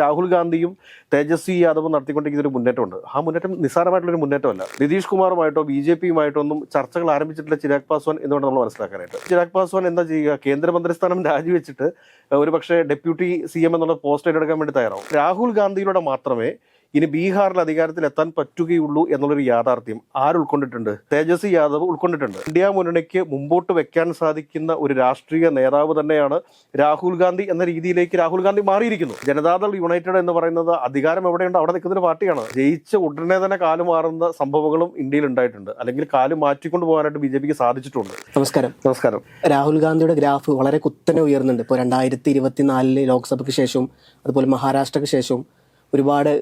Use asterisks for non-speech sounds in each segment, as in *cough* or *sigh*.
രാഹുൽ ഗാന്ധിയും തേജസ്വി യാദവും നടത്തിക്കൊണ്ടിരിക്കുന്ന ഒരു മുന്നേറ്റമുണ്ട്. ആ മുന്നേറ്റം നിസ്സാരമായിട്ടുള്ള ഒരു മുന്നേറ്റമല്ല. നിതീഷ് കുമാറുമായിട്ടോ ബി ജെ പിയുമായിട്ടോ ഒന്നും ചർച്ചകൾ ആരംഭിച്ചിട്ടില്ല ചിരാഗ് പാസ്വാൻ എന്നുകൊണ്ട് നമ്മൾ മനസ്സിലാക്കാനായിട്ട്. ചിരാഗ് പാസ്വാൻ എന്താ ചെയ്യുക? കേന്ദ്രമന്ത്രി സ്ഥാനം രാജിവെച്ചിട്ട് ഒരു പക്ഷേ ഡെപ്യൂട്ടി സി എം എന്നുള്ള പോസ്റ്റ് ഏറ്റെടുക്കാൻ വേണ്ടി തയ്യാറാവും. രാഹുൽ ഗാന്ധിയിലൂടെ മാത്രമേ ഇനി ബീഹാറിൽ അധികാരത്തിൽ എത്താൻ പറ്റുകയുള്ളൂ എന്നുള്ളൊരു യാഥാർത്ഥ്യം ആര് ഉൾക്കൊണ്ടിട്ടുണ്ട്? തേജസ്വി യാദവ് ഉൾക്കൊണ്ടിട്ടുണ്ട്. ഇന്ത്യ മുന്നണിക്ക് മുമ്പോട്ട് വെക്കാൻ സാധിക്കുന്ന ഒരു രാഷ്ട്രീയ നേതാവ് തന്നെയാണ് രാഹുൽ ഗാന്ധി എന്ന രീതിയിലേക്ക് രാഹുൽ ഗാന്ധി മാറിയിരിക്കുന്നു. ജനതാദൾ യുണൈറ്റഡ് എന്ന് പറയുന്നത് അധികാരം എവിടെയുണ്ട്? അവിടെ നിൽക്കുന്ന ഒരു പാർട്ടിയാണ്. ജയിച്ച ഉടനെ തന്നെ കാൽ മാറുന്ന സംഭവങ്ങളും ഇന്ത്യയിൽ ഉണ്ടായിട്ടുണ്ട്. അല്ലെങ്കിൽ കാലു മാറ്റിക്കൊണ്ട് പോകാനായിട്ട് ബി ജെ പിക്ക് സാധിച്ചിട്ടുണ്ട്. നമസ്കാരം. നമസ്കാരം. രാഹുൽ ഗാന്ധിയുടെ ഗ്രാഫ് വളരെ കുത്തനെ ഉയർന്നുണ്ട്. ഇപ്പോൾ രണ്ടായിരത്തി ഇരുപത്തിനാലിൽ ലോക്സഭയ്ക്ക് ശേഷവും അതുപോലെ മഹാരാഷ്ട്രയ്ക്ക് ശേഷവും ഒരുപാട്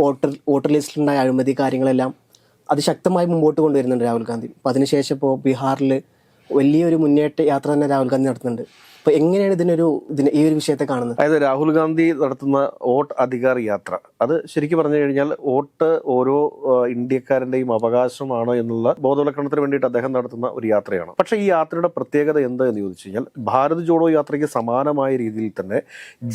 വോട്ടർ വോട്ടർ ലിസ്റ്റിലുണ്ടായ അഴിമതി കാര്യങ്ങളെല്ലാം അതിശക്തമായി മുമ്പോട്ട് കൊണ്ടുവരുന്നുണ്ട് രാഹുൽ ഗാന്ധി. അപ്പോൾ അതിനുശേഷം ഇപ്പോൾ ബീഹാറിൽ വലിയൊരു മുന്നേറ്റ യാത്ര തന്നെ രാഹുൽ ഗാന്ധി നടത്തുന്നുണ്ട്. അപ്പോൾ എങ്ങനെയാണ് ഇതിനൊരു ഇതിന് ഈ ഒരു വിഷയത്തെ കാണുന്നത്? അതായത് രാഹുൽ ഗാന്ധി നടത്തുന്ന വോട്ട് അധികാർ യാത്ര. അത് ശരിക്കും പറഞ്ഞു കഴിഞ്ഞാൽ വോട്ട് ഓരോ ഇന്ത്യക്കാരന്റെയും അവകാശമാണോ എന്നുള്ള ബോധവൽക്കരണത്തിന് വേണ്ടിയിട്ട് അദ്ദേഹം നടത്തുന്ന ഒരു യാത്രയാണ്. പക്ഷേ ഈ യാത്രയുടെ പ്രത്യേകത എന്ത് എന്ന് ചോദിച്ചു കഴിഞ്ഞാൽ ഭാരത് ജോഡോ യാത്രയ്ക്ക് സമാനമായ രീതിയിൽ തന്നെ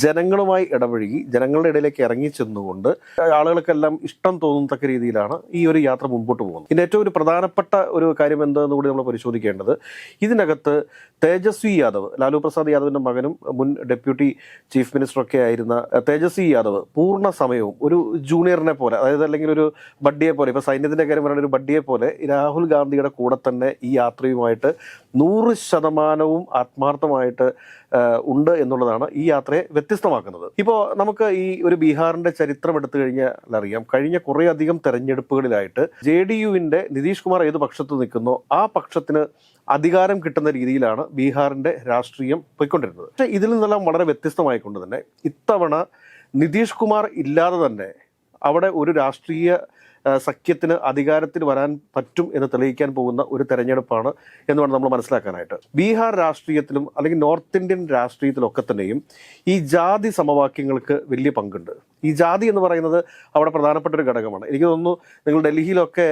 ജനങ്ങളുമായി ഇടപഴകി ജനങ്ങളുടെ ഇടയിലേക്ക് ഇറങ്ങി ചെന്നുകൊണ്ട് ആളുകൾക്കെല്ലാം ഇഷ്ടം തോന്നത്തക്ക രീതിയിലാണ് ഈ ഒരു യാത്ര മുമ്പോട്ട് പോകുന്നത്. ഇതിന്റെ ഏറ്റവും ഒരു പ്രധാനപ്പെട്ട ഒരു കാര്യം എന്താണെന്ന് കൂടി നമ്മൾ പരിശോധിക്കേണ്ടത് ഇതിനകത്ത് തേജസ്വി യാദവ് ലാലു പ്രസാദ് യാദവിന്റെ മകനും മുൻ ഡെപ്യൂട്ടി ചീഫ് മിനിസ്റ്റർ ഒക്കെ ആയിരുന്ന തേജസ്വി യാദവ് പൂർണ സമയവും ഒരു ജൂനിയറിനെ പോലെ അതായത് അല്ലെങ്കിൽ ഒരു ബഡ്ഡിയെ പോലെ ഇപ്പോൾ സൈന്യത്തിന്റെ കാര്യം പറയുന്ന ഒരു ബഡ്ഡിയെ പോലെ രാഹുൽ ഗാന്ധിയുടെ കൂടെ തന്നെ ഈ യാത്രയുമായിട്ട് നൂറ് ശതമാനവും ആത്മാർത്ഥമായിട്ട് ഉണ്ട് എന്നുള്ളതാണ് ഈ യാത്രയെ വ്യത്യസ്തമാക്കുന്നത്. ഇപ്പോൾ നമുക്ക് ഈ ഒരു ബീഹാറിന്റെ ചരിത്രം എടുത്തു കഴിഞ്ഞാൽ അറിയാം. കഴിഞ്ഞ കുറേ അധികം തെരഞ്ഞെടുപ്പുകളിലായിട്ട് ജെ ഡി യുവിന്റെ നിതീഷ് കുമാർ ഏത് പക്ഷത്ത് നിൽക്കുന്നോ ആ പക്ഷത്തിന് അധികാരം കിട്ടുന്ന രീതിയിലാണ് ബീഹാറിന്റെ രാഷ്ട്രീയം പോയിക്കൊണ്ടിരുന്നത്. പക്ഷേ ഇതിൽ നിന്നെല്ലാം വളരെ വ്യത്യസ്തമായിക്കൊണ്ട് തന്നെ ഇത്തവണ നിതീഷ് കുമാർ ഇല്ലാതെ തന്നെ അവിടെ ഒരു രാഷ്ട്രീയ സഖ്യത്തിന് അധികാരത്തിൽ വരാൻ പറ്റും എന്ന് തെളിയിക്കാൻ പോകുന്ന ഒരു തെരഞ്ഞെടുപ്പാണ് എന്ന് വേണം നമ്മൾ മനസ്സിലാക്കാനായിട്ട്. ബീഹാർ രാഷ്ട്രീയത്തിലും അല്ലെങ്കിൽ നോർത്ത് ഇന്ത്യൻ രാഷ്ട്രീയത്തിലൊക്കെ തന്നെയും ഈ ജാതി സമവാക്യങ്ങൾക്ക് വലിയ പങ്കുണ്ട്. ഈ ജാതി എന്ന് പറയുന്നത് അവിടെ പ്രധാനപ്പെട്ട ഒരു ഘടകമാണ്. എനിക്ക് തോന്നുന്നു നിങ്ങൾ ഡൽഹിയിലൊക്കെ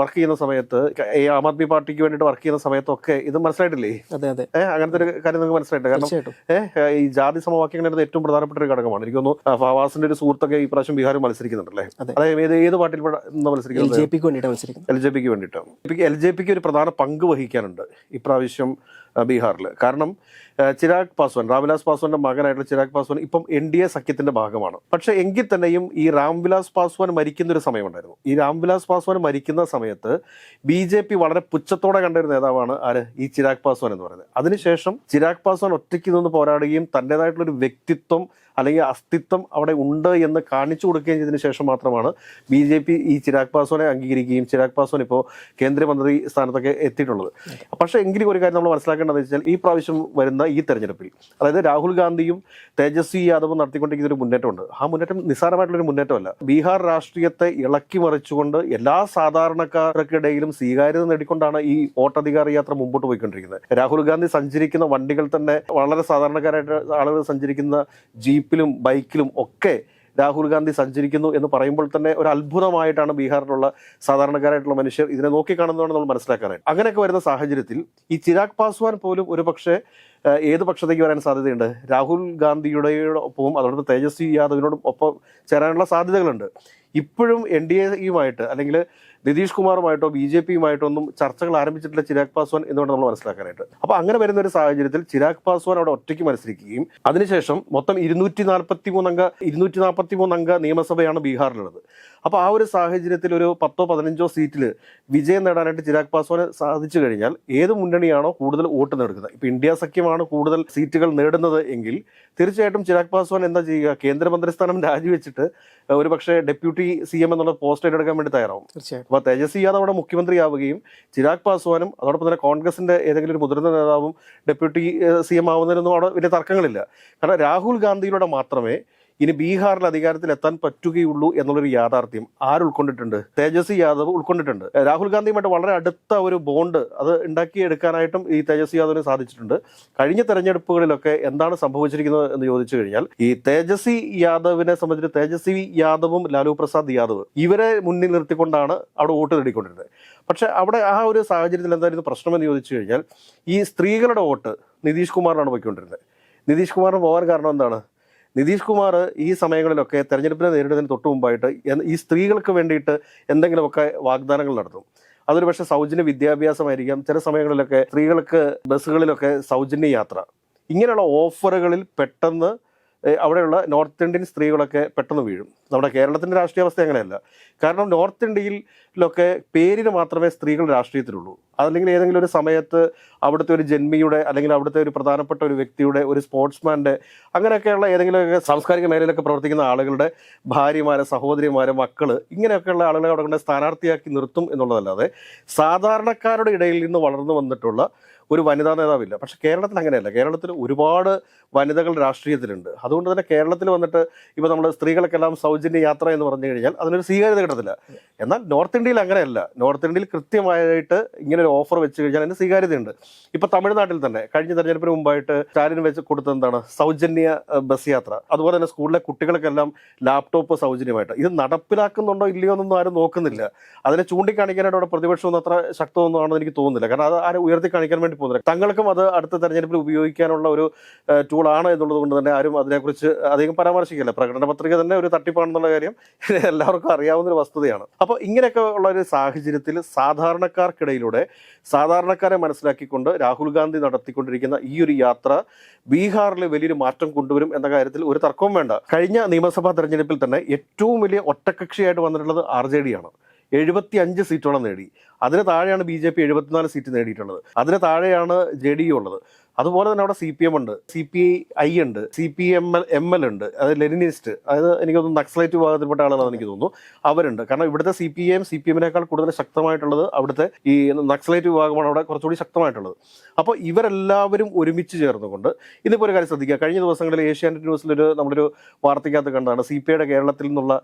വർക്ക് ചെയ്യുന്ന സമയത്ത് ഈ ആം ആദ്മി പാർട്ടിക്ക് വേണ്ടിയിട്ട് വർക്ക് ചെയ്യുന്ന സമയത്തൊക്കെ ഇത് മനസ്സിലായിട്ടില്ലേ? അതെ അതെ. അങ്ങനത്തെ ഒരു കാര്യം നിങ്ങൾക്ക് മനസ്സിലായിട്ട്? കാരണം ഏഹ് ഈ ജാതി സമവാക്യങ്ങൾ എന്നത് ഏറ്റവും പ്രധാനപ്പെട്ട ഒരു ഘടകമാണ്. എനിക്ക് തോന്നുന്നു ഫവാസിന്റെ ഒരു സുഹൃത്തൊക്കെ ഈ പ്രാവശ്യം ബീഹാറിൽ മത്സരിക്കുന്നുണ്ടല്ലേ? അതെ. അതായത് ഏത് പാർട്ടിയിൽ മത്സരിക്കുന്നത്? എൽ ജെ പിക്ക് വേണ്ടിയിട്ടാണ് എൽ ജെ പിക്ക് ഒരു പ്രധാന പങ്ക് വഹിക്കാനുണ്ട് ഇപ്രാവശ്യം ബീഹാറിൽ കാരണം ചിരാഗ് പാസ്വാൻ രാംവിലാസ് പാസ്വാന്റെ മകനായിട്ടുള്ള ചിരാഗ് പാസ്വാൻ ഇപ്പം എൻ ഡി എ സഖ്യത്തിന്റെ ഭാഗമാണ്. പക്ഷെ എങ്കിൽ തന്നെയും ഈ രാംവിലാസ് പാസ്വാൻ മരിക്കുന്ന ഒരു സമയമുണ്ടായിരുന്നു. ഈ രാംവിലാസ് പാസ്വാൻ മരിക്കുന്ന സമയത്ത് ബി ജെ പി വളരെ പുച്ഛത്തോടെ കണ്ട ഒരു നേതാവാണ് ആര്? ഈ ചിരാഗ് പാസ്വാൻ എന്ന് പറയുന്നത്. അതിനുശേഷം ചിരാഗ് പാസ്വാൻ ഒറ്റയ്ക്ക് നിന്ന് പോരാടുകയും തന്റെതായിട്ടുള്ള ഒരു വ്യക്തിത്വം അല്ലെങ്കിൽ അസ്തിത്വം അവിടെ ഉണ്ട് എന്ന് കാണിച്ചു കൊടുക്കുകയും ചെയ്തതിനു ശേഷം മാത്രമാണ് ബി ജെ പി ഈ ചിരാഗ് പാസ്വാനെ അംഗീകരിക്കുകയും ചിരാഗ് പാസ്വാൻ ഇപ്പോൾ കേന്ദ്രമന്ത്രി സ്ഥാനത്തൊക്കെ എത്തിയിട്ടുള്ളത്. പക്ഷേ എങ്കിലും ഒരു കാര്യം നമ്മൾ മനസ്സിലാക്കേണ്ടതെന്ന് വെച്ചാൽ ഈ പ്രാവശ്യം വരുന്ന ഈ തെരഞ്ഞെടുപ്പിൽ അതായത് രാഹുൽ ഗാന്ധിയും തേജസ്വി യാദവും നടത്തിക്കൊണ്ടിരിക്കുന്ന ഒരു മുന്നേറ്റമുണ്ട്. ആ മുന്നേറ്റം നിസ്സാരമായിട്ടുള്ളൊരു മുന്നേറ്റമല്ല. ബീഹാർ രാഷ്ട്രീയത്തെ ഇളക്കി മറിച്ചുകൊണ്ട് എല്ലാ സാധാരണക്കാർക്കിടയിലും സ്വീകാര്യത നേടിക്കൊണ്ടാണ് ഈ വോട്ടധികാര യാത്ര മുമ്പോട്ട് പോയിക്കൊണ്ടിരിക്കുന്നത്. രാഹുൽ ഗാന്ധി സഞ്ചരിക്കുന്ന വണ്ടികൾ തന്നെ വളരെ സാധാരണക്കാരായിട്ട് ആളുകൾ സഞ്ചരിക്കുന്ന ജീപ്പിലും ബൈക്കിലും ഒക്കെ രാഹുൽ ഗാന്ധി സഞ്ചരിക്കുന്നു എന്ന് പറയുമ്പോൾ തന്നെ ഒരു അത്ഭുതമായിട്ടാണ് ബീഹാറിലുള്ള സാധാരണക്കാരായിട്ടുള്ള മനുഷ്യർ ഇതിനെ നോക്കിക്കാണുന്നതാണ് നമ്മൾ മനസ്സിലാക്കാനായിട്ട്. അങ്ങനെയൊക്കെ വരുന്ന സാഹചര്യത്തിൽ ഈ ചിരാഗ് പാസ്വാൻ പോലും ഒരു പക്ഷേ ഏത് പക്ഷത്തേക്ക് വരാൻ സാധ്യതയുണ്ട്? രാഹുൽ ഗാന്ധിയുടെ ഒപ്പവും അതോടൊപ്പം തേജസ്വി യാദവിനോടും ഒപ്പം ചേരാനുള്ള സാധ്യതകളുണ്ട്. ഇപ്പോഴും എൻ ഡി എയുമായിട്ട് അല്ലെങ്കിൽ നിതീഷ് കുമാറുമായിട്ടോ ബി ജെ പിയുമായിട്ടോ ഒന്നും ചർച്ചകൾ ആരംഭിച്ചിട്ടില്ല ചിരാഗ് പാസ്വാൻ എന്നുകൊണ്ട് നമ്മൾ മനസ്സിലാക്കാനായിട്ട്. അപ്പൊ അങ്ങനെ വരുന്ന ഒരു സാഹചര്യത്തിൽ ചിരാഗ് പാസ്വാൻ അവിടെ ഒറ്റയ്ക്ക് മത്സരിക്കുകയും അതിനുശേഷം മൊത്തം ഇരുന്നൂറ്റി നാൽപ്പത്തി മൂന്നംഗ ഇരുന്നൂറ്റി നാൽപ്പത്തി മൂന്നംഗ നിയമസഭയാണ് ബീഹാറിലുള്ളത്. അപ്പോൾ ആ ഒരു സാഹചര്യത്തിൽ ഒരു പത്തോ പതിനഞ്ചോ സീറ്റിൽ വിജയം നേടാനായിട്ട് ചിരാഗ് പാസ്വാന് സാധിച്ചു കഴിഞ്ഞാൽ ഏത് മുന്നണിയാണോ കൂടുതൽ വോട്ട് നേടുന്നത്? ഇപ്പൊ ഇന്ത്യ സഖ്യമാണ് കൂടുതൽ സീറ്റുകൾ നേടുന്നത് എങ്കിൽ തീർച്ചയായിട്ടും ചിരാഗ് പാസ്വാൻ എന്താ ചെയ്യുക? കേന്ദ്രമന്ത്രി സ്ഥാനം രാജിവെച്ചിട്ട് ഒരു പക്ഷേ ഡെപ്യൂട്ടി സി എം എന്നുള്ള പോസ്റ്റ് ഏറ്റെടുക്കാൻ വേണ്ടി തയ്യാറാവും. തീർച്ചയായിട്ടും. അപ്പോൾ തേജസ്വി യാദവ് അവിടെ മുഖ്യമന്ത്രിയാവുകയും ചിരാഗ് പാസ്വാനും അതോടൊപ്പം തന്നെ കോൺഗ്രസിന്റെ ഏതെങ്കിലും ഒരു മുതിർന്ന നേതാവും ഡെപ്യൂട്ടി സി എം ആവുന്നതിനൊന്നും അവിടെ വലിയ തർക്കങ്ങളില്ല. കാരണം രാഹുൽ ഗാന്ധിയിലൂടെ മാത്രമേ ഇനി ബീഹാറിൽ അധികാരത്തിൽ എത്താൻ പറ്റുകയുള്ളൂ എന്നുള്ളൊരു യാഥാർത്ഥ്യം ആര് ഉൾക്കൊണ്ടിട്ടുണ്ട്? തേജസ്വി യാദവ് ഉൾക്കൊണ്ടിട്ടുണ്ട്. രാഹുൽ ഗാന്ധിയുമായിട്ട് വളരെ അടുത്ത ഒരു ബോണ്ട് അത് ഉണ്ടാക്കിയെടുക്കാനായിട്ടും ഈ തേജസ്വി യാദവിന് സാധിച്ചിട്ടുണ്ട്. കഴിഞ്ഞ തെരഞ്ഞെടുപ്പുകളിലൊക്കെ എന്താണ് സംഭവിച്ചിരിക്കുന്നത് എന്ന് ചോദിച്ചു കഴിഞ്ഞാൽ ഈ തേജസ്വി യാദവിനെ സംബന്ധിച്ച് തേജസ്വി യാദവും ലാലു പ്രസാദ് യാദവ് ഇവരെ മുന്നിൽ നിർത്തിക്കൊണ്ടാണ് അവിടെ വോട്ട് നേടിക്കൊണ്ടിരുന്നത് പക്ഷെ അവിടെ ആ ഒരു സാഹചര്യത്തിൽ എന്തായിരുന്നു പ്രശ്നമെന്ന് ചോദിച്ചു കഴിഞ്ഞാൽ ഈ സ്ത്രീകളുടെ വോട്ട് നിതീഷ് കുമാറിനാണ് പോയിക്കൊണ്ടിരുന്നത്. നിതീഷ് കുമാറിന് പോകാൻ കാരണം എന്താണ്? നിതീഷ് കുമാർ ഈ സമയങ്ങളിലൊക്കെ തെരഞ്ഞെടുപ്പിനെ നേരിടുന്നതിന് തൊട്ട് മുമ്പായിട്ട് ഈ സ്ത്രീകൾക്ക് വേണ്ടിയിട്ട് എന്തെങ്കിലുമൊക്കെ വാഗ്ദാനങ്ങൾ നടത്തും. അതൊരു പക്ഷേ സൗജന്യ വിദ്യാഭ്യാസമായിരിക്കാം. ചില സമയങ്ങളിലൊക്കെ സ്ത്രീകൾക്ക് ബസ്സുകളിലൊക്കെ സൗജന്യ യാത്ര. ഇങ്ങനെയുള്ള ഓഫറുകളിൽ പെട്ടെന്ന് അവിടെയുള്ള നോർത്ത് ഇന്ത്യൻ സ്ത്രീകളൊക്കെ പെട്ടെന്ന് വീഴും. നമ്മുടെ കേരളത്തിന്റെ രാഷ്ട്രീയ അവസ്ഥ അങ്ങനെയല്ല. കാരണം നോർത്ത് ഇന്ത്യയിലൊക്കെ പേരിന് മാത്രമേ സ്ത്രീകൾ രാഷ്ട്രീയത്തിലുള്ളൂ. അതല്ലെങ്കിൽ ഏതെങ്കിലും ഒരു സമയത്ത് അവിടുത്തെ ഒരു ജന്മിയുടെ അല്ലെങ്കിൽ അവിടുത്തെ ഒരു പ്രധാനപ്പെട്ട ഒരു വ്യക്തിയുടെ ഒരു സ്പോർട്സ്മാന്റെ അങ്ങനെയൊക്കെയുള്ള ഏതെങ്കിലുമൊക്കെ സാംസ്കാരിക മേഖലയിലൊക്കെ പ്രവർത്തിക്കുന്ന ആളുകളുടെ ഭാര്യമാരെ സഹോദരിമാരെ മക്കൾ ഇങ്ങനെയൊക്കെയുള്ള ആളുകളെ അവിടെ കൊണ്ട് സ്ഥാനാർത്ഥിയാക്കി നിർത്തും എന്നുള്ളതല്ലാതെ സാധാരണക്കാരുടെ ഇടയിൽ നിന്ന് വളർന്നു വന്നിട്ടുള്ള ഒരു വനിതാ നേതാവില്ല. പക്ഷെ കേരളത്തിൽ അങ്ങനെയല്ല. കേരളത്തിൽ ഒരുപാട് വനിതകൾ രാഷ്ട്രീയത്തിലുണ്ട്. അതുകൊണ്ട് തന്നെ കേരളത്തിൽ വന്നിട്ട് ഇപ്പോൾ നമ്മൾ സ്ത്രീകൾക്കെല്ലാം സൗജന്യ യാത്ര എന്ന് പറഞ്ഞു കഴിഞ്ഞാൽ അതിനൊരു സ്വീകാര്യത കിട്ടത്തില്ല. എന്നാൽ നോർത്ത് ഇന്ത്യയിൽ അങ്ങനെയല്ല. നോർത്ത് ഇന്ത്യയിൽ കൃത്യമായിട്ട് ഇങ്ങനെ ഒരു ഓഫർ വെച്ച് കഴിഞ്ഞാൽ അതിന് സ്വീകാര്യതയുണ്ട്. ഇപ്പോൾ തമിഴ്നാട്ടിൽ തന്നെ കഴിഞ്ഞ തെരഞ്ഞെടുപ്പിന് മുമ്പായിട്ട് സ്റ്റാലിൻ വെച്ച് കൊടുത്ത എന്താണ്? സൗജന്യ ബസ് യാത്ര. അതുപോലെ തന്നെ സ്കൂളിലെ കുട്ടികൾക്കെല്ലാം ലാപ്ടോപ്പ് സൗജന്യമായിട്ട്. ഇത് നടപ്പിലാക്കുന്നുണ്ടോ ഇല്ലയോ എന്നൊന്നും ആരും നോക്കുന്നില്ല. അതിനെ ചൂണ്ടിക്കാണിക്കാനായിട്ട് അവിടെ പ്രതിപക്ഷം ഒന്നും അത്ര ശക്തമൊന്നും ആണെന്ന് എനിക്ക് തോന്നുന്നില്ല. കാരണം അത് ആരെ ഉയർത്തി കാണിക്കാൻ വേണ്ടി പോകുന്നില്ല തങ്ങൾക്കും അത് അടുത്ത തെരഞ്ഞെടുപ്പിൽ ഉപയോഗിക്കാനുള്ള ഒരു ടൂളാണ് എന്നുള്ളത് കൊണ്ട് തന്നെ ആരും അതിനെക്കുറിച്ച് അധികം പരാമർശിക്കില്ല. പ്രകടന പത്രിക തന്നെ ഒരു തട്ടിപ്പാണെന്നുള്ള കാര്യം *laughs* എല്ലാവർക്കും അറിയാവുന്ന ഒരു വസ്തുതയാണ്. അപ്പോൾ ഇങ്ങനെയൊക്കെ ഉള്ള ഒരു സാഹചര്യത്തിൽ സാധാരണക്കാർക്കിടയിലൂടെ സാധാരണക്കാരെ മനസ്സിലാക്കിക്കൊണ്ട് രാഹുൽ ഗാന്ധി നടത്തിക്കൊണ്ടിരിക്കുന്ന ഈ ഒരു യാത്ര ബീഹാറിൽ വലിയൊരു മാറ്റം കൊണ്ടുവരും എന്ന കാര്യത്തിൽ ഒരു തർക്കവും വേണ്ട. കഴിഞ്ഞ നിയമസഭാ തെരഞ്ഞെടുപ്പിൽ തന്നെ ഏറ്റവും വലിയ ഒറ്റക്കക്ഷിയായിട്ട് വന്നിട്ടുള്ളത് ആർ ജെ ആണ്. എഴുപത്തി അഞ്ച് സീറ്റോളം നേടി. അതിന് താഴെയാണ് ബി ജെ പി എഴുപത്തിനാല് സീറ്റ് നേടിയിട്ടുള്ളത്. അതിന് താഴെയാണ് ജെ ഡി യു ഉള്ളത്. അതുപോലെ തന്നെ അവിടെ സി പി എം ഉണ്ട്. സി പി ഐ ഉണ്ട്. C P M L M L ഉണ്ട്. അതായത് ലെനിനിസ്റ്റ് അതായത് എനിക്ക് തോന്നുന്നു നക്സലൈറ്റ് വിഭാഗത്തിൽപ്പെട്ട ആളുകളാണ് എനിക്ക് തോന്നുന്നു. അവരുണ്ട്. കാരണം ഇവിടുത്തെ C P M C P എമ്മിനേക്കാൾ കൂടുതൽ ശക്തമായിട്ടുള്ളത് അവിടുത്തെ ഈ നക്സലൈറ്റ് വിഭാഗമാണ് അവിടെ കുറച്ചുകൂടി ശക്തമായിട്ടുള്ളത്. അപ്പോൾ ഇവരെല്ലാവരും ഒരുമിച്ച് ചേർന്നുകൊണ്ട് ഇതിപ്പോൾ ഒരു കാര്യം ശ്രദ്ധിക്കുക. കഴിഞ്ഞ ദിവസങ്ങളിൽ ഏഷ്യാനെറ്റ് ന്യൂസിലൊരു നമ്മളൊരു വാർത്തയ്ക്കകത്ത് കണ്ടതാണ്. സി പി ഐയുടെ കേരളത്തിൽ നിന്നുള്ള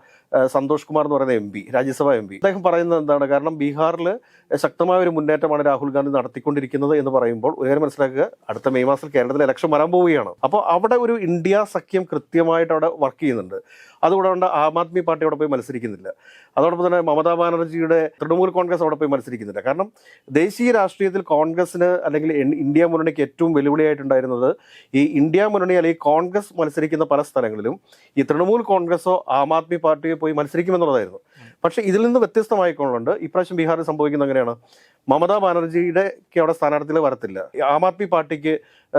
സന്തോഷ് കുമാർ എന്ന് പറയുന്ന M P Rajya Sabha M P അദ്ദേഹം പറയുന്നത് എന്താണ്? കാരണം ബീഹാറിൽ ശക്തമായ ഒരു മുന്നേറ്റമാണ് രാഹുൽ ഗാന്ധി നടത്തിക്കൊണ്ടിരിക്കുന്നത് എന്ന് പറയുമ്പോൾ ഒരു മനസ്സിലാക്കുക അടുത്ത മെയ് മാസത്തിൽ കേരളത്തിൽ ഇലക്ഷൻ വരാൻ പോവുകയാണ്. അപ്പോൾ അവിടെ ഒരു ഇന്ത്യ സഖ്യം കൃത്യമായിട്ട് അവിടെ വർക്ക് ചെയ്യുന്നുണ്ട്. അതുകൊണ്ട് ആം ആദ്മി പാർട്ടി അവിടെ പോയി മത്സരിക്കുന്നില്ല. അതോടൊപ്പം തന്നെ മമതാ ബാനർജിയുടെ തൃണമൂൽ കോൺഗ്രസ് അവിടെ പോയി മത്സരിക്കുന്നില്ല. കാരണം ദേശീയ രാഷ്ട്രീയത്തിൽ കോൺഗ്രസിന് അല്ലെങ്കിൽ ഇന്ത്യ മുന്നണിക്ക് ഏറ്റവും വെല്ലുവിളിയായിട്ടുണ്ടായിരുന്നത് ഈ ഇന്ത്യ മുന്നണി അല്ലെങ്കിൽ കോൺഗ്രസ് മത്സരിക്കുന്ന പല സ്ഥലങ്ങളിലും ഈ തൃണമൂൽ കോൺഗ്രസോ ആം ആദ്മി പാർട്ടിയോ പോയി മത്സരിക്കുമെന്നുള്ളതായിരുന്നു. പക്ഷേ ഇതിൽ നിന്ന് വ്യത്യസ്തമായിക്കൊണ്ട് ഇപ്രാവശ്യം ബീഹാറിൽ സംഭവിക്കുന്നത് അങ്ങനെയാണ് മമതാ ബാനർജിയുടെ അവിടെ സ്ഥാനാർത്ഥികൾ വരത്തില്ല. ആം ആദ്മി പാർട്ടിക്ക്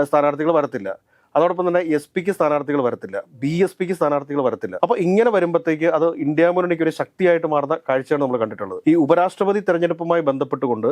സ്ഥാനാർത്ഥികൾ വരത്തില്ല. അതോടൊപ്പം തന്നെ എസ് പിക്ക് സ്ഥാനാർത്ഥികൾ വരത്തില്ല. ബി എസ് പിക്ക് സ്ഥാനാർത്ഥികൾ വരത്തില്ല. അപ്പോൾ ഇങ്ങനെ വരുമ്പോഴത്തേക്ക് അത് ഇന്ത്യ മുന്നണിക്ക് ഒരു ശക്തിയായിട്ട് മാറുന്ന കാഴ്ചയാണ് നമ്മൾ കണ്ടിട്ടുള്ളത്. ഈ ഉപരാഷ്ട്രപതി തെരഞ്ഞെടുപ്പുമായി ബന്ധപ്പെട്ടുകൊണ്ട്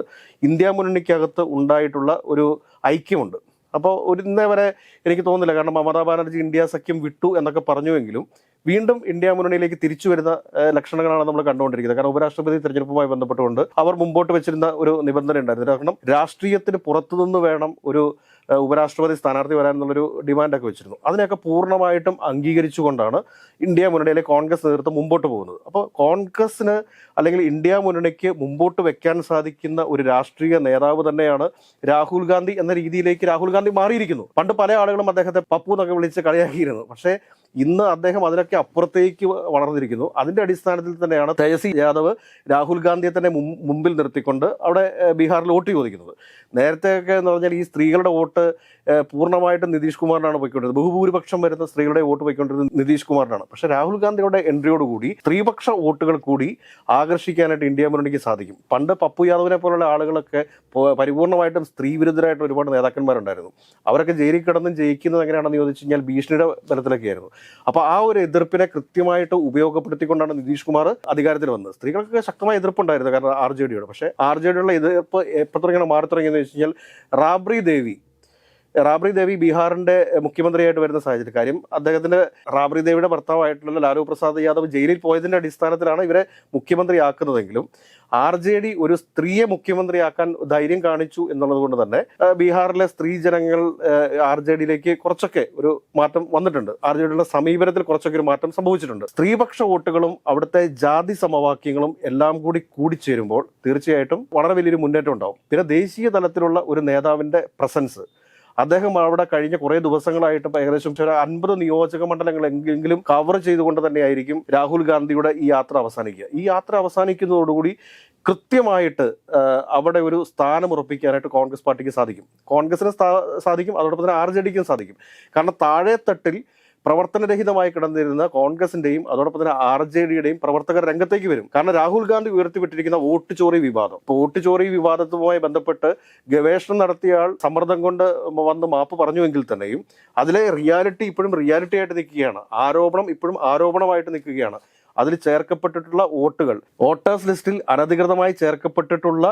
ഇന്ത്യ മുന്നണിക്കകത്ത് ഉണ്ടായിട്ടുള്ള ഒരു ഐക്യമുണ്ട്. അപ്പോൾ ഒരു ഇന്നേ വരെ എനിക്ക് തോന്നുന്നില്ല. കാരണം മമതാ ബാനർജി ഇന്ത്യ സഖ്യം വിട്ടു എന്നൊക്കെ പറഞ്ഞുവെങ്കിലും വീണ്ടും ഇന്ത്യ മുന്നണിയിലേക്ക് തിരിച്ചു വരുന്ന ലക്ഷണങ്ങളാണ് നമ്മൾ കണ്ടുകൊണ്ടിരിക്കുന്നത്. കാരണം ഉപരാഷ്ട്രപതി തെരഞ്ഞെടുപ്പുമായി ബന്ധപ്പെട്ടുകൊണ്ട് അവർ മുമ്പോട്ട് വെച്ചിരുന്ന ഒരു നിബന്ധന ഉണ്ടായിരുന്നു. കാരണം രാഷ്ട്രീയത്തിന് പുറത്തുനിന്ന് വേണം ഒരു ഉപരാഷ്ട്രപതി സ്ഥാനാർത്ഥി വരാൻ എന്നുള്ളൊരു ഡിമാൻഡൊക്കെ വെച്ചിരുന്നു. അതിനെയൊക്കെ പൂർണമായിട്ടും അംഗീകരിച്ചുകൊണ്ടാണ് ഇന്ത്യ മുന്നണിയിലെ കോൺഗ്രസ് നേതൃത്വം മുമ്പോട്ട് പോകുന്നത്. അപ്പോൾ കോൺഗ്രസ്സിന് അല്ലെങ്കിൽ ഇന്ത്യ മുന്നണിക്ക് മുമ്പോട്ട് വെക്കാൻ സാധിക്കുന്ന ഒരു രാഷ്ട്രീയ നേതാവ് തന്നെയാണ് രാഹുൽ ഗാന്ധി എന്ന രീതിയിലേക്ക് രാഹുൽ ഗാന്ധി മാറിയിരിക്കുന്നു. പണ്ട് പല ആളുകളും അദ്ദേഹത്തെ പപ്പു എന്നൊക്കെ വിളിച്ച് കളിയാക്കിയിരുന്നു. പക്ഷേ ഇന്ന് അദ്ദേഹം അതിനൊക്കെ അപ്പുറത്തേക്ക് വളർന്നിരിക്കുന്നു. അതിന്റെ അടിസ്ഥാനത്തിൽ തന്നെയാണ് തേജസ്വി യാദവ് രാഹുൽ ഗാന്ധിയെ തന്നെ മുമ്പിൽ നിർത്തിക്കൊണ്ട് അവിടെ ബീഹാറിൽ വോട്ട് ചോദിക്കുന്നത്. നേരത്തെയൊക്കെ എന്ന് പറഞ്ഞാൽ ഈ സ്ത്രീകളുടെ വോട്ട് പൂർണമായിട്ട് നിതീഷ് കുമാറിനാണ് പോയിക്കൊണ്ടിരുന്നത്. ബഹുഭൂരിപക്ഷം വരുന്ന സ്ത്രീകളുടെ വോട്ട് പോയിക്കൊണ്ടിരുന്നത് നിതീഷ് കുമാറിനാണ്. പക്ഷേ രാഹുൽ ഗാന്ധിയുടെ എൻട്രിയോടുകൂടി സ്ത്രീപക്ഷ വോട്ടുകൾ കൂടി ആകർഷിക്കാനായിട്ട് ഇന്ത്യ മുന്നണിക്ക് സാധിക്കും. പണ്ട് പപ്പു യാദവിനെ പോലുള്ള ആളുകളൊക്കെ പരിപൂർണമായിട്ടും സ്ത്രീ വിരുദ്ധരായിട്ട് ഒരുപാട് നേതാക്കന്മാരുണ്ടായിരുന്നു. അവരൊക്കെ ജയിലിൽ കിടന്നും ജയിക്കുന്നത് എങ്ങനെയാണെന്ന് ചോദിച്ചു കഴിഞ്ഞാൽ ഭീഷണിയുടെ ബലത്തിലൊക്കെ ആയിരുന്നു അപ്പോൾ ആ ഒരു എതിർപ്പിനെ കൃത്യമായിട്ട് ഉപയോഗപ്പെടുത്തിക്കൊണ്ടാണ് നിതീഷ് കുമാർ അധികാരത്തിൽ വന്നത്. സ്ത്രീകൾക്കൊക്കെ ശക്തമായ എതിർപ്പുണ്ടായിരുന്നു കാരണം ആർ ജെ ഡിയോട്. പക്ഷേ ആർ ജെ ഡിയുടെ എതിർപ്പ് എപ്പോൾ തുടങ്ങിയാണ് മാറി തുടങ്ങിയെന്ന് വെച്ച് കഴിഞ്ഞാൽ റാബ്രി ദേവി റാബ്രി ദേവി ബീഹാറിന്റെ മുഖ്യമന്ത്രിയായിട്ട് വരുന്ന സാഹചര്യം കാര്യം അദ്ദേഹത്തിന്റെ റാബ്രി ദേവിയുടെ ഭർത്താവായിട്ടുള്ള ലാലു പ്രസാദ് യാദവ് ജയിലിൽ പോയതിന്റെ അടിസ്ഥാനത്തിലാണ് ഇവരെ മുഖ്യമന്ത്രിയാക്കുന്നതെങ്കിലും ആർ ജെ ഡി ഒരു സ്ത്രീയെ മുഖ്യമന്ത്രിയാക്കാൻ ധൈര്യം കാണിച്ചു എന്നുള്ളത് കൊണ്ട് തന്നെ ബീഹാറിലെ സ്ത്രീ ജനങ്ങൾ ആർ ജെ ഡിയിലേക്ക് കുറച്ചൊക്കെ ഒരു മാറ്റം വന്നിട്ടുണ്ട്. ആർ ജെ ഡിയുടെ സമീപനത്തിൽ കുറച്ചൊക്കെ ഒരു മാറ്റം സംഭവിച്ചിട്ടുണ്ട്. സ്ത്രീപക്ഷ വോട്ടുകളും അവിടുത്തെ ജാതി സമവാക്യങ്ങളും എല്ലാം കൂടി കൂടിച്ചേരുമ്പോൾ തീർച്ചയായിട്ടും വളരെ വലിയൊരു മുന്നേറ്റം ഉണ്ടാവും. പിന്നെ ദേശീയ തലത്തിലുള്ള ഒരു നേതാവിന്റെ പ്രസൻസ് അദ്ദേഹം അവിടെ കഴിഞ്ഞ കുറേ ദിവസങ്ങളായിട്ട് ഏകദേശം ചില അൻപത് നിയോജക മണ്ഡലങ്ങൾ എങ്കിലും കവർ ചെയ്തുകൊണ്ട് തന്നെയായിരിക്കും രാഹുൽ ഗാന്ധിയുടെ ഈ യാത്ര അവസാനിക്കുക. ഈ യാത്ര അവസാനിക്കുന്നതോടുകൂടി കൃത്യമായിട്ട് അവിടെ ഒരു സ്ഥാനം ഉറപ്പിക്കാനായിട്ട് കോൺഗ്രസ് പാർട്ടിക്ക് സാധിക്കും. കോൺഗ്രസിന് സാധിക്കും അതോടൊപ്പം തന്നെ ആർ ജെ ഡിക്കും സാധിക്കും. കാരണം താഴെത്തട്ടിൽ പ്രവർത്തനരഹിതമായി കിടന്നിരുന്ന കോൺഗ്രസിന്റെയും അതോടൊപ്പം തന്നെ ആർ ജെ ഡിയുടെയും പ്രവർത്തകർ രംഗത്തേക്ക് വരും. കാരണം രാഹുൽ ഗാന്ധി ഉയർത്തിവിട്ടിരിക്കുന്ന വോട്ട് ചോറി വിവാദം. ഇപ്പോൾ വോട്ട് ചോറി വിവാദത്തുമായി ബന്ധപ്പെട്ട് ഗവേഷണം നടത്തിയ ആൾ സമ്മർദ്ദം കൊണ്ട് വന്ന് മാപ്പ് പറഞ്ഞുവെങ്കിൽ തന്നെയും അതിലെ റിയാലിറ്റി ഇപ്പോഴും റിയാലിറ്റി ആയിട്ട് നിൽക്കുകയാണ്. ആരോപണം ഇപ്പോഴും ആരോപണമായിട്ട് നിൽക്കുകയാണ്. അതിൽ ചേർക്കപ്പെട്ടിട്ടുള്ള വോട്ടുകൾ വോട്ടേഴ്സ് ലിസ്റ്റിൽ അനധികൃതമായി ചേർക്കപ്പെട്ടിട്ടുള്ള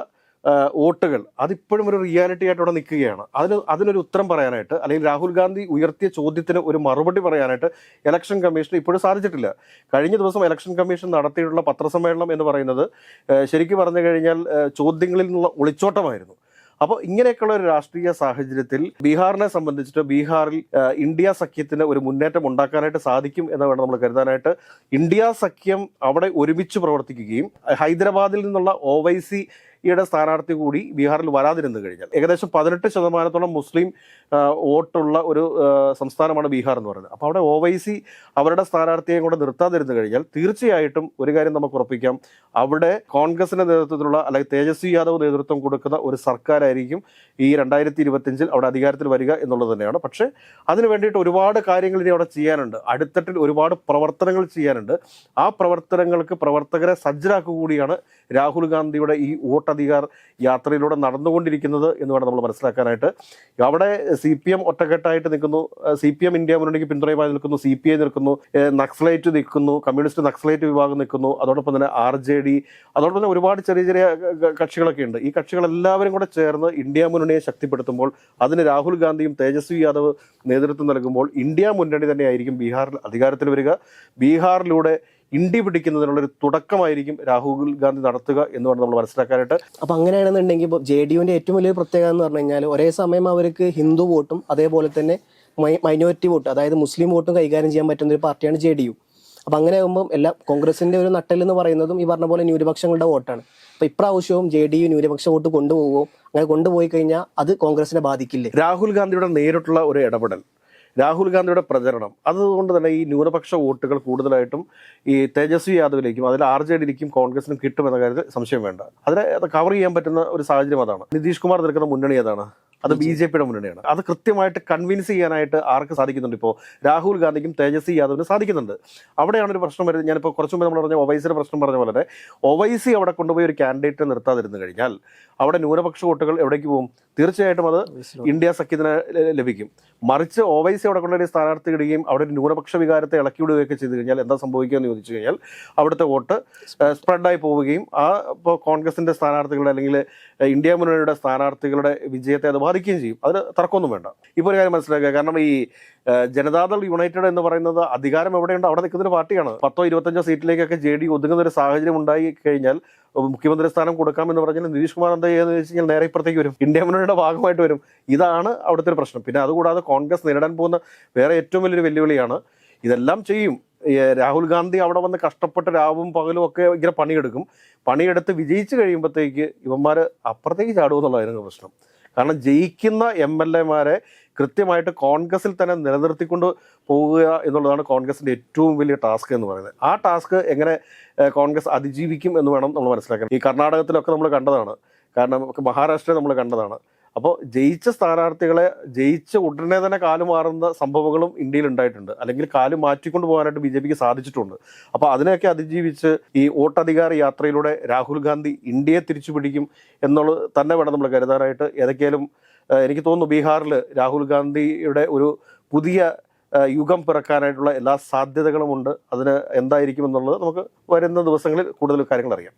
വോട്ടുകൾ. അതിപ്പോഴും ഒരു റിയാലിറ്റി ആയിട്ട് അവിടെ നിൽക്കുകയാണ്. അതിന് അതിനൊരു ഉത്തരം പറയാനായിട്ട് അല്ലെങ്കിൽ രാഹുൽ ഗാന്ധി ഉയർത്തിയ ചോദ്യത്തിന് ഒരു മറുപടി പറയാനായിട്ട് ഇലക്ഷൻ കമ്മീഷൻ ഇപ്പോഴും സാധിച്ചിട്ടില്ല. കഴിഞ്ഞ ദിവസം ഇലക്ഷൻ കമ്മീഷൻ നടത്തിയിട്ടുള്ള പത്രസമ്മേളനം എന്ന് പറയുന്നത് ശരിക്കും പറഞ്ഞു കഴിഞ്ഞാൽ ചോദ്യങ്ങളിൽ നിന്നുള്ള ഒളിച്ചോട്ടമായിരുന്നു. അപ്പോൾ ഇങ്ങനെയൊക്കെയുള്ള ഒരു രാഷ്ട്രീയ സാഹചര്യത്തിൽ ബീഹാറിനെ സംബന്ധിച്ചിട്ട് ബീഹാറിൽ ഇന്ത്യ സഖ്യത്തിന് ഒരു മുന്നേറ്റം ഉണ്ടാക്കാനായിട്ട് സാധിക്കും എന്ന് വേണം നമ്മൾ കരുതാനായിട്ട്. ഇന്ത്യ സഖ്യം അവിടെ ഒരുമിച്ച് പ്രവർത്തിക്കുകയും ഹൈദരാബാദിൽ നിന്നുള്ള ഒ വൈ സി യുടെ സ്ഥാനാർത്ഥി കൂടി ബീഹാറിൽ വരാതിരുന്നു കഴിഞ്ഞാൽ ഏകദേശം പതിനെട്ട് ശതമാനത്തോളം മുസ്ലിം വോട്ടുള്ള ഒരു സംസ്ഥാനമാണ് ബീഹാർ എന്ന് പറയുന്നത്. അപ്പോൾ അവിടെ ഒ വൈ സി അവരുടെ സ്ഥാനാർത്ഥിയെ കൂടെ നിർത്താതിരുന്നു കഴിഞ്ഞാൽ തീർച്ചയായിട്ടും ഒരു കാര്യം നമുക്ക് ഉറപ്പിക്കാം. അവിടെ കോൺഗ്രസിന്റെ നേതൃത്വത്തിലുള്ള അല്ലെങ്കിൽ തേജസ്വി യാദവ് നേതൃത്വം കൊടുക്കുന്ന ഒരു സർക്കാരായിരിക്കും ഈ രണ്ടായിരത്തി ഇരുപത്തിയഞ്ചിൽ അവിടെ അധികാരത്തിൽ വരിക എന്നുള്ളത് തന്നെയാണ്. പക്ഷേ അതിന് വേണ്ടിയിട്ട് ഒരുപാട് കാര്യങ്ങൾ ഇനി അവിടെ ചെയ്യാനുണ്ട്. അടുത്തട്ടിൽ ഒരുപാട് പ്രവർത്തനങ്ങൾ ചെയ്യാനുണ്ട്. ആ പ്രവർത്തനങ്ങൾക്ക് പ്രവർത്തകരെ സജ്ജരാക്കുക കൂടിയാണ് രാഹുൽ ഗാന്ധിയുടെ ഈ വോട്ടധികാർ യാത്രയിലൂടെ നടന്നുകൊണ്ടിരിക്കുന്നത് എന്ന് വേണം നമ്മൾ മനസ്സിലാക്കാനായിട്ട്. അവിടെ സി പി എം ഒറ്റക്കെട്ടായിട്ട് നിൽക്കുന്നു. സി പി എം ഇന്ത്യ മുന്നണിക്ക് പിന്തുണയുമായി നിൽക്കുന്നു. സി പി ഐ നിൽക്കുന്നു. നക്സലൈറ്റ് നിൽക്കുന്നു. കമ്മ്യൂണിസ്റ്റ് നക്സലൈറ്റ് വിഭാഗം നിൽക്കുന്നു. അതോടൊപ്പം തന്നെ ആർ ജെ ഡി. അതോടൊപ്പം തന്നെ ഒരുപാട് ചെറിയ ചെറിയ കക്ഷികളൊക്കെ ഉണ്ട്. ഈ കക്ഷികളെല്ലാവരും കൂടെ ചേർന്ന് ഇന്ത്യ മുന്നണിയെ ശക്തിപ്പെടുത്തുമ്പോൾ അതിന് രാഹുൽ ഗാന്ധിയും തേജസ്വി യാദവ് നേതൃത്വം നൽകുമ്പോൾ ഇന്ത്യ മുന്നണി തന്നെയായിരിക്കും ബീഹാറിൽ അധികാരത്തിൽ വരിക. ബീഹാറിലൂടെ ഇന്ത്യ പിടിക്കുന്നതിനുള്ള ഒരു തുടക്കമായിരിക്കും രാഹുൽ ഗാന്ധി നടത്തുക എന്ന് പറഞ്ഞ് നമ്മൾ മനസ്സിലാക്കാനായിട്ട്. അപ്പൊ അങ്ങനെയാണെന്നുണ്ടെങ്കിൽ ഇപ്പോൾ ജെ ഡി യുവിന്റെ ഏറ്റവും വലിയ പ്രത്യേകത എന്ന് പറഞ്ഞു കഴിഞ്ഞാൽ ഒരേ സമയം അവർക്ക് ഹിന്ദു വോട്ടും അതേപോലെ തന്നെ മൈനോറിറ്റി വോട്ട് അതായത് മുസ്ലിം വോട്ടും കൈകാര്യം ചെയ്യാൻ പറ്റുന്ന ഒരു പാർട്ടിയാണ് ജെ ഡി യു. അപ്പൊ അങ്ങനെ ആകുമ്പോൾ എല്ലാ കോൺഗ്രസിന്റെ ഒരു നട്ടൽ എന്ന് പറയുന്നതും ഈ പറഞ്ഞ പോലെ ന്യൂനപക്ഷങ്ങളുടെ വോട്ടാണ്. അപ്പൊ ഇപ്രാവശ്യവും ജെ ഡി യു ന്യൂനപക്ഷ വോട്ട് കൊണ്ടുപോകുമോ അങ്ങനെ കൊണ്ടുപോയി കഴിഞ്ഞാൽ അത് കോൺഗ്രസിനെ ബാധിക്കില്ലേ? രാഹുൽ ഗാന്ധിയുടെ നേരിട്ടുള്ള ഒരു ഇടപെടൽ. രാഹുൽ ഗാന്ധിയുടെ പ്രചരണം. അതുകൊണ്ട് തന്നെ ഈ ന്യൂനപക്ഷ വോട്ടുകൾ കൂടുതലായിട്ടും ഈ തേജസ്വി യാദവിലേക്കും അതിൽ ആർ ജെ ഡിയിലേക്കും കോൺഗ്രസിനും കിട്ടുമെന്ന കാര്യത്തിൽ സംശയം വേണ്ട. അതിനെ കവർ ചെയ്യാൻ പറ്റുന്ന ഒരു സാഹചര്യം അതാണ്. നിതീഷ് കുമാർ നിൽക്കുന്ന മുന്നണി ഏതാണ്? അത് ബി ജെ പിയുടെ മുന്നണിയാണ്. അത് കൃത്യമായിട്ട് കൺവിൻസ് ചെയ്യാനായിട്ട് ആർക്ക് സാധിക്കുന്നുണ്ട് ഇപ്പോൾ രാഹുൽ ഗാന്ധിക്കും തേജസ്വി യാദവിനും സാധിക്കുന്നുണ്ട്. അവിടെയാണ് ഒരു പ്രശ്നം വരുന്നത്. ഞാനിപ്പോൾ കുറച്ച് മുമ്പ് നമ്മൾ പറഞ്ഞ ഒവൈസിയുടെ പ്രശ്നം പറഞ്ഞ പോലെ തന്നെ ഒവൈസി അവിടെ കൊണ്ടുപോയി ഒരു കാൻഡിഡേറ്റ് നിർത്താതിരുന്നു കഴിഞ്ഞാൽ അവിടെ ന്യൂനപക്ഷ വോട്ടുകൾ എവിടേക്ക് പോകും? തീർച്ചയായിട്ടും അത് ഇന്ത്യ സഖ്യത്തിന് ലഭിക്കും. മറിച്ച് ഒവൈസി അവിടെ കൊണ്ടുപോയി സ്ഥാനാർത്ഥി ഇടുകയും അവിടെ ഒരു ന്യൂനപക്ഷ വികാരത്തെ ഇളക്കി വിടുകയൊക്കെ ചെയ്തു കഴിഞ്ഞാൽ എന്താ സംഭവിക്കുക എന്ന് ചോദിച്ചു കഴിഞ്ഞാൽ അവിടുത്തെ വോട്ട് സ്പ്രെഡായി പോവുകയും ആ ഇപ്പോൾ കോൺഗ്രസിന്റെ സ്ഥാനാർത്ഥികളുടെ അല്ലെങ്കിൽ ഇന്ത്യ മുന്നണിയുടെ സ്ഥാനാർത്ഥികളുടെ വിജയത്തെ അത് ബാധിക്കുകയും ചെയ്യും. അതിന് തർക്കമൊന്നും വേണ്ട. ഇപ്പോൾ ഒരു കാര്യം മനസ്സിലാക്കുക. കാരണം ഈ ജനതാദൾ യുണൈറ്റഡ് എന്ന് പറയുന്നത് അധികാരം എവിടെയുണ്ട്? അവിടെ നിൽക്കുന്ന ഒരു പാർട്ടിയാണ്. പത്തോ ഇരുപത്തഞ്ചോ സീറ്റിലേക്കൊക്കെ ജെ ഡി ഒതുങ്ങുന്ന ഒരു സാഹചര്യം ഉണ്ടായി കഴിഞ്ഞാൽ മുഖ്യമന്ത്രി സ്ഥാനം കൊടുക്കാമെന്ന് പറഞ്ഞാൽ നിതീഷ് കുമാർ എന്താ ചെയ്യുന്നത് വെച്ച് കഴിഞ്ഞാൽ നേരെ ഇപ്പുറത്തേക്ക് വരും. ഇന്ത്യ മുന്നണിയുടെ ഭാഗമായിട്ട് വരും. ഇതാണ് അവിടുത്തെ ഒരു പ്രശ്നം. പിന്നെ അതുകൂടാതെ കോൺഗ്രസ് നേരിടാൻ പോകുന്ന വേറെ ഏറ്റവും വലിയൊരു വെല്ലുവിളിയാണ്. ഇതെല്ലാം ചെയ്യും. രാഹുൽ ഗാന്ധി അവിടെ വന്ന് കഷ്ടപ്പെട്ട് രാവും പകലും ഒക്കെ ഇങ്ങനെ പണിയെടുക്കും. പണിയെടുത്ത് വിജയിച്ചു കഴിയുമ്പോഴത്തേക്ക് ഇവന്മാർ അപ്പുറത്തേക്ക് ചാടുമെന്നുള്ളതായിരുന്നു പ്രശ്നം. കാരണം ജയിക്കുന്ന എം എൽ എമാരെ കൃത്യമായിട്ട് കോൺഗ്രസിൽ തന്നെ നിലനിർത്തിക്കൊണ്ട് പോവുക എന്നുള്ളതാണ് കോൺഗ്രസിന്റെ ഏറ്റവും വലിയ ടാസ്ക് എന്ന് പറയുന്നത്. ആ ടാസ്ക് എങ്ങനെ കോൺഗ്രസ് അതിജീവിക്കും എന്ന് വേണം നമ്മൾ മനസ്സിലാക്കാൻ. ഈ കർണാടകത്തിലൊക്കെ നമ്മൾ കണ്ടതാണ്. കാരണം മഹാരാഷ്ട്രയിൽ നമ്മൾ കണ്ടതാണ്. അപ്പോൾ ജയിച്ച സ്ഥാനാർത്ഥികളെ ജയിച്ച ഉടനെ തന്നെ കാൽ മാറുന്ന സംഭവങ്ങളും ഇന്ത്യയിൽ ഉണ്ടായിട്ടുണ്ട്. അല്ലെങ്കിൽ കാൽ മാറ്റിക്കൊണ്ട് പോകാനായിട്ട് ബി ജെ പിക്ക് സാധിച്ചിട്ടുണ്ട്. അപ്പോൾ അതിനെയൊക്കെ അതിജീവിച്ച് ഈ വോട്ടധികാര യാത്രയിലൂടെ രാഹുൽ ഗാന്ധി ഇന്ത്യയെ തിരിച്ചു പിടിക്കും എന്നുള്ളത് തന്നെ വേണം നമ്മൾ കരുതാനായിട്ട്. ഏതൊക്കെയാലും എനിക്ക് തോന്നുന്നു ബീഹാറിൽ രാഹുൽ ഗാന്ധിയുടെ ഒരു പുതിയ യുഗം പിറക്കാനായിട്ടുള്ള എല്ലാ സാധ്യതകളുമുണ്ട്. അതിന് എന്തായിരിക്കും എന്നുള്ളത് നമുക്ക് വരുന്ന ദിവസങ്ങളിൽ കൂടുതൽ കാര്യങ്ങൾ അറിയാം.